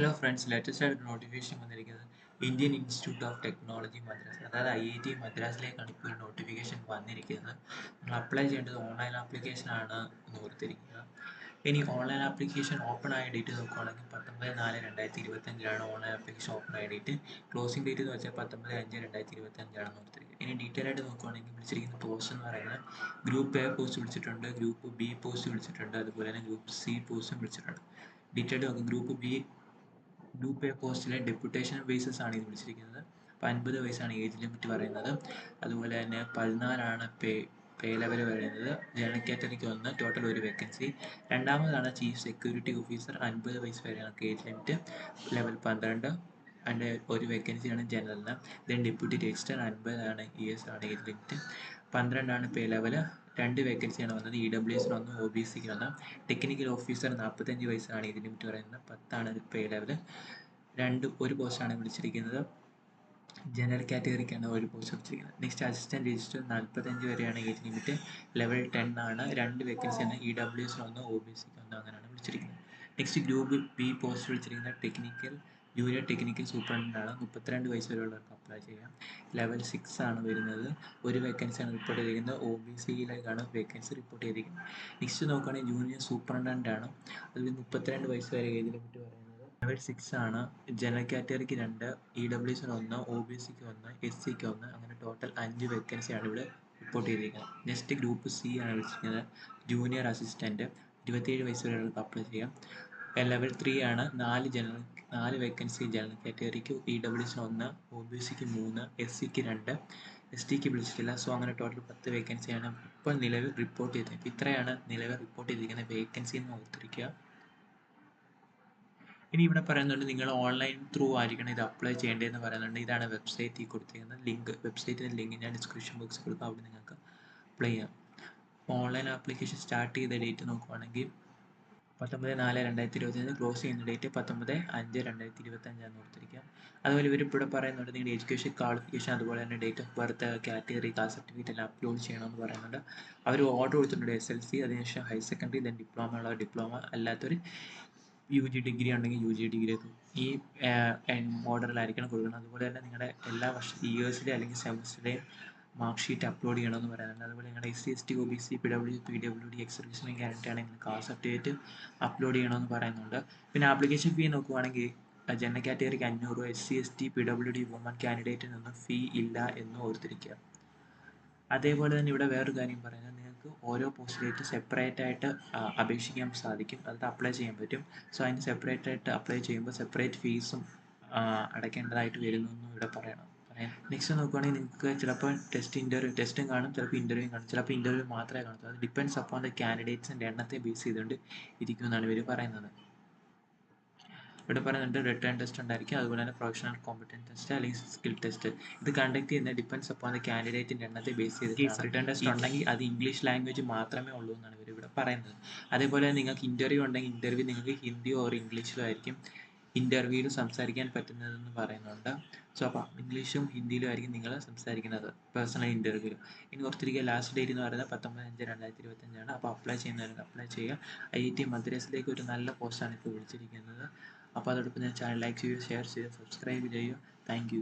Hello friends latest ആയിട്ട് notification വന്നിരിക്കുന്നത് Indian Institute of Technology Madras അതായത് ഐ ഐ ടി മദ്രാസിലേക്കാണ് ഇപ്പോൾ നോട്ടിഫിക്കേഷൻ വന്നിരിക്കുന്നത്. നിങ്ങൾ അപ്ലൈ ചെയ്യേണ്ടത് ഓൺലൈൻ എന്ന് ഓർത്തിരിക്കുക. ഇനി ഓൺലൈൻ ആപ്ലിക്കേഷൻ ഓപ്പൺ ആയ ഡേറ്റ് നോക്കുകയാണെങ്കിൽ പത്തൊമ്പത് നാല് രണ്ടായിരത്തി ഇരുപത്തഞ്ചിലാണ് ഓൺലൈൻ ആപ്ലിക്കേഷൻ ഓപ്പൺ ആയ ഡേറ്റ് ക്ലോസിംഗ് ഡേറ്റ് എന്ന് വെച്ചാൽ പത്തൊമ്പത് അഞ്ച് രണ്ടായിരത്തി ഇരുപത്തഞ്ചാണെന്ന് ഓർത്തിരിക്കുക. ഇനി ഡീറ്റെയിൽ ആയിട്ട് നോക്കുകയാണെങ്കിൽ വിളിച്ചിരിക്കുന്ന പോസ്റ്റ് എന്ന് പറയുന്നത് ഗ്രൂപ്പ് എ പോസ്റ്റ് വിളിച്ചിട്ടുണ്ട് ഗ്രൂപ്പ് ബി പോസ്റ്റ് വിളിച്ചിട്ടുണ്ട് അതുപോലെ തന്നെ ഗ്രൂപ്പ് സി പോസ്റ്റും വിളിച്ചിട്ടുണ്ട്. ഡീറ്റെയിൽ നോക്കുക ഗ്രൂപ്പ് ബി ഗ്രൂപ്പ് എ പോസ്റ്റിലെ ഡെപ്യൂട്ടേഷൻ ബേസിസ് ആണ് ഇത് വിളിച്ചിരിക്കുന്നത്. അപ്പോൾ അൻപത് വയസ്സാണ് ഏജ് ലിമിറ്റ് പറയുന്നത്. അതുപോലെ തന്നെ പതിനാലാണ് പേ പേ ലെവൽ പറയുന്നത്. ജനറൽ കാറ്റഗറിക്ക് ഒന്ന് ടോട്ടൽ ഒരു വേക്കൻസി രണ്ടാമതാണ് ചീഫ് സെക്യൂരിറ്റി ഓഫീസർ അൻപത് വയസ്സ് വരെയാണ് ഏജ് ലിമിറ്റ് ലെവൽ പന്ത്രണ്ട്. അതിന്റെ ഒരു വേക്കൻസിയാണ് ജനറലിന് ദെൻ ഡെപ്യൂട്ടി രജിസ്റ്റർ അൻപതാണ് ഇ എസ് ആണ് ഏജ് ലിമിറ്റ് പന്ത്രണ്ടാണ് പേ ലെവൽ രണ്ട് വേക്കൻസിയാണ് വന്നത്. ഇ ഡബ്ല്യു എസിന് ഒന്ന് ഒ ബി സിക്ക് ഒന്ന് ടെക്നിക്കൽ ഓഫീസർ നാൽപ്പത്തഞ്ച് വയസ്സാണ് ഇതിന് ലിമിറ്റ് പറയുന്നത്. പത്താണ് പേ ലെവൽ രണ്ട് ഒരു പോസ്റ്റാണ് വിളിച്ചിരിക്കുന്നത്. ജനറൽ കാറ്റഗറിക്കാണ് ഒരു പോസ്റ്റ് വിളിച്ചിരിക്കുന്നത്. നെക്സ്റ്റ് അസിസ്റ്റന്റ് രജിസ്റ്റർ നാൽപ്പത്തഞ്ച് വരെയാണ് ഏജ് ലിമിറ്റ് ലെവൽ ടെൻ ആണ്. രണ്ട് വേക്കൻസിയാണ് ഇ ഡബ്ല്യു എസിന് ഒന്ന് ഒ ബി സിക്ക് ഒന്ന് അങ്ങനെയാണ് വിളിച്ചിരിക്കുന്നത്. നെക്സ്റ്റ് ഗ്രൂപ്പ് ബി പോസ്റ്റ് വിളിച്ചിരിക്കുന്നത്. ടെക്നിക്കൽ ജൂനിയർ ടെക്നിക്കൽ സൂപ്രണ്ടാണ് മുപ്പത്തിരണ്ട് വയസ്സ് വരെയുള്ളവർക്ക് അപ്ലൈ ചെയ്യാം. ലെവൽ സിക്സ് ആണ് വരുന്നത്. ഒരു വേക്കൻസിയാണ് റിപ്പോർട്ട് ചെയ്തിരിക്കുന്നത്. ഒ ബി സിയിലേക്കാണ് വേക്കൻസി റിപ്പോർട്ട് ചെയ്തിരിക്കുന്നത്. നെക്സ്റ്റ് നോക്കുകയാണെങ്കിൽ ജൂനിയർ സൂപ്രണ്ടന്റ് ആണ്. അതിൽ മുപ്പത്തിരണ്ട് വയസ്സ് വരെ ഏജ് ലിമിറ്റ് പറയുന്നത്? ലെവൽ സിക്സ് ആണ്. ജനറൽ കാറ്റഗറിക്ക് രണ്ട് ഇ ഡബ്ല്യു സിന് ഒന്ന് ഒ ബി സിക്ക് ഒന്ന് എസ് സിക്ക് ഒന്ന് അങ്ങനെ ടോട്ടൽ അഞ്ച് വേക്കൻസിയാണ് ഇവിടെ റിപ്പോർട്ട് ചെയ്തിരിക്കുന്നത്. നെക്സ്റ്റ് ഗ്രൂപ്പ് സി ആണ് വിളിച്ചിരിക്കുന്നത്. ജൂനിയർ അസിസ്റ്റന്റ് ഇരുപത്തിയേഴ് വയസ്സ് വരെ അപ്ലൈ ചെയ്യാം. ലെവൽ ത്രീ ആണ് നാല് ജനറൽ നാല് വേക്കൻസി ജനറൽ കാറ്റഗറിക്ക് പി ഡബ്ല്യു സി ഒന്ന് ഒ ബി സിക്ക് മൂന്ന് എസ് സിക്ക് രണ്ട് എസ് ടിക്ക് വിളിച്ചിട്ടില്ല. സോ അങ്ങനെ ടോട്ടൽ പത്ത് വേക്കൻസിയാണ് ഇപ്പോൾ നിലവിൽ റിപ്പോർട്ട് ചെയ്തത് ഇത്രയാണ് നിലവിൽ റിപ്പോർട്ട് ചെയ്തിരിക്കുന്ന വേക്കൻസി എന്ന് ഓർത്തിരിക്കുക. ഇനി ഇവിടെ പറയുന്നുണ്ട് നിങ്ങൾ ഓൺലൈൻ ത്രൂ ആയിരിക്കണം ഇത് അപ്ലൈ ചെയ്യേണ്ടതെന്ന് പറയുന്നുണ്ട്. ഇതാണ് വെബ്സൈറ്റിൽ കൊടുത്തിരിക്കുന്നത് ലിങ്ക് വെബ്സൈറ്റിന്റെ ലിങ്ക് ഞാൻ ഡിസ്ക്രിപ്ഷൻ ബോക്സിൽ കൊടുക്കാം. അവിടെ നിങ്ങൾക്ക് അപ്ലൈ ചെയ്യാം. ഓൺലൈൻ ആപ്ലിക്കേഷൻ സ്റ്റാർട്ട് ചെയ്ത ഡേറ്റ് നോക്കുവാണെങ്കിൽ പത്തൊമ്പത് നാല് രണ്ടായിരത്തി ഇരുപത്തഞ്ച് ക്ലോസ് ചെയ്യുന്ന ഡേറ്റ് പത്തൊമ്പത് അഞ്ച് രണ്ടായിരത്തി ഇരുപത്തഞ്ചാന്ന് ഓർത്തിരിക്കുക. അതുപോലെ ഇവർ ഇവിടെ പറയുന്നുണ്ട് നിങ്ങളുടെ എഡ്യൂക്കേഷൻ ക്വാളിഫിക്കേഷൻ അതുപോലെ തന്നെ date of birth category caste certificate എല്ലാം അപ്ലോഡ് ചെയ്യണമെന്ന് പറയുന്നുണ്ട്. അവർ ഓർഡർ കൊടുത്തിട്ടുണ്ട് എസ് എൽ സി അതിനുശേഷം ഹയർ സെക്കൻഡറി ദെൻ ഡിപ്ലോമ ഉള്ള ഡിപ്ലോമ അല്ലാത്തൊരു യു ജി ഡിഗ്രി ഉണ്ടെങ്കിൽ യു ജി ഡിഗ്രി ഈ ഓർഡറിലായിരിക്കണം കൊടുക്കുന്നത്. അതുപോലെ തന്നെ നിങ്ങളുടെ എല്ലാ വർഷ ഇയേഴ്സിലെ അല്ലെങ്കിൽ സെമസ്റ്ററിലെയും മാർക്ക് ഷീറ്റ് അപ്ലോഡ് ചെയ്യണമെന്ന് പറയുന്നുണ്ട്. അതുപോലെ നിങ്ങളുടെ S C S T O B C P W P W D ex സർവീസിനും guarantee ആണെങ്കിൽ കാസ്റ്റ് സർട്ടിഫിക്കറ്റ് അപ്ലോഡ് ചെയ്യണമെന്ന് പറയുന്നുണ്ട്. പിന്നെ ആപ്ലിക്കേഷൻ ഫീ നോക്കുവാണെങ്കിൽ ജനറൽ കാറ്റഗറിക്ക് അഞ്ഞൂറ് രൂപ S C S T P W D woman കാൻഡിഡേറ്റിൽ നിന്ന് ഫീ ഇല്ല എന്ന് ഓർത്തിരിക്കുക. അതേപോലെ തന്നെ ഇവിടെ വേറൊരു കാര്യം പറയുന്നത് നിങ്ങൾക്ക് ഓരോ പോസ്റ്റിലേക്ക് സെപ്പറേറ്റ് ആയിട്ട് അപേക്ഷിക്കാൻ സാധിക്കും. അത് അപ്ലൈ ചെയ്യാൻ പറ്റും. സോ അതിന് സെപ്പറേറ്റ് ആയിട്ട് അപ്ലൈ ചെയ്യുമ്പോൾ സെപ്പറേറ്റ് ഫീസും അടയ്ക്കേണ്ടതായിട്ട് വരുന്നു എന്നും ഇവിടെ പറയണം. പറയാം നെക്സ്റ്റ് നോക്കുകയാണെങ്കിൽ നിങ്ങൾക്ക് ചിലപ്പോൾ ടെസ്റ്റ് ഇന്റർവ്യൂ ടെസ്റ്റും കാണും ചിലപ്പോൾ ഇന്റർവ്യൂ കാണും. ചിലപ്പോൾ ഇന്റർവ്യൂ മാത്രമേ കാണൂ അത് ഡിപ്പെൻഡ്സ് അപ്പോൺ ദ കാൻഡിഡേറ്റ്സിന്റെ എണ്ണത്തെ ബേസ് ചെയ്തുകൊണ്ട് ഇരിക്കുമെന്നാണ് ഇവർ പറയുന്നത്. ഇവിടെ പറയുന്നുണ്ട് റിട്ടേൺ ടെസ്റ്റ് ഉണ്ടായിരിക്കും. അതുപോലെ തന്നെ പ്രൊഫഷണൽ കോമ്പറ്റൻസ് ടെസ്റ്റ് അല്ലെങ്കിൽ സ്കിൽ ടെസ്റ്റ് ഇത് കണ്ടക്ട് ചെയ്യുന്ന ഡിപ്പെൻസ് അപ്പോൾ ദ കാൻഡിഡേറ്റിന്റെ എണ്ണത്തെ ബേസ് ചെയ്ത് റിട്ടേൺ ടെസ്റ്റ് ഉണ്ടെങ്കിൽ അത് ഇംഗ്ലീഷ് ലാംഗ്വേജ് മാത്രമേ ഉള്ളൂ എന്നാണ് ഇവർ ഇവിടെ പറയുന്നത്. അതേപോലെ നിങ്ങൾക്ക് ഇന്റർവ്യൂ ഉണ്ടെങ്കിൽ ഇന്റർവ്യൂ നിങ്ങൾക്ക് ഹിന്ദിയോ ഓർ ഇംഗ്ലീഷിലോ ആയിരിക്കും. ഇന്റർവ്യൂവിൽ സംസാരിക്കാൻ പറ്റുന്നതെന്ന് പറയുന്നുണ്ട്. സോ അപ്പോൾ ഇംഗ്ലീഷും ഹിന്ദിയിലും ആയിരിക്കും നിങ്ങൾ സംസാരിക്കുന്നത് പേഴ്സണൽ ഇന്റർവ്യൂവിൽ ഇനി ഓർത്തിരിക്കുക ലാസ്റ്റ് ഡേറ്റ് എന്ന് പറയുന്നത് പത്തൊമ്പത് അഞ്ച് രണ്ടായിരത്തി ഇരുപത്തഞ്ചാണ് അപ്പോൾ അപ്ലൈ ചെയ്യുന്നവർക്ക് അപ്ലൈ ചെയ്യുക. ഐ ഐ ടി മദ്രാസിലേക്ക് ഒരു നല്ല പോസ്റ്റാണ് ഇപ്പോൾ വിളിച്ചിരിക്കുന്നത്. അപ്പോൾ അതോടൊപ്പം ഞാൻ ചാനൽ ലൈക്ക് ചെയ്യുക ഷെയർ ചെയ്യുക. സബ്സ്ക്രൈബ് ചെയ്യുക താങ്ക്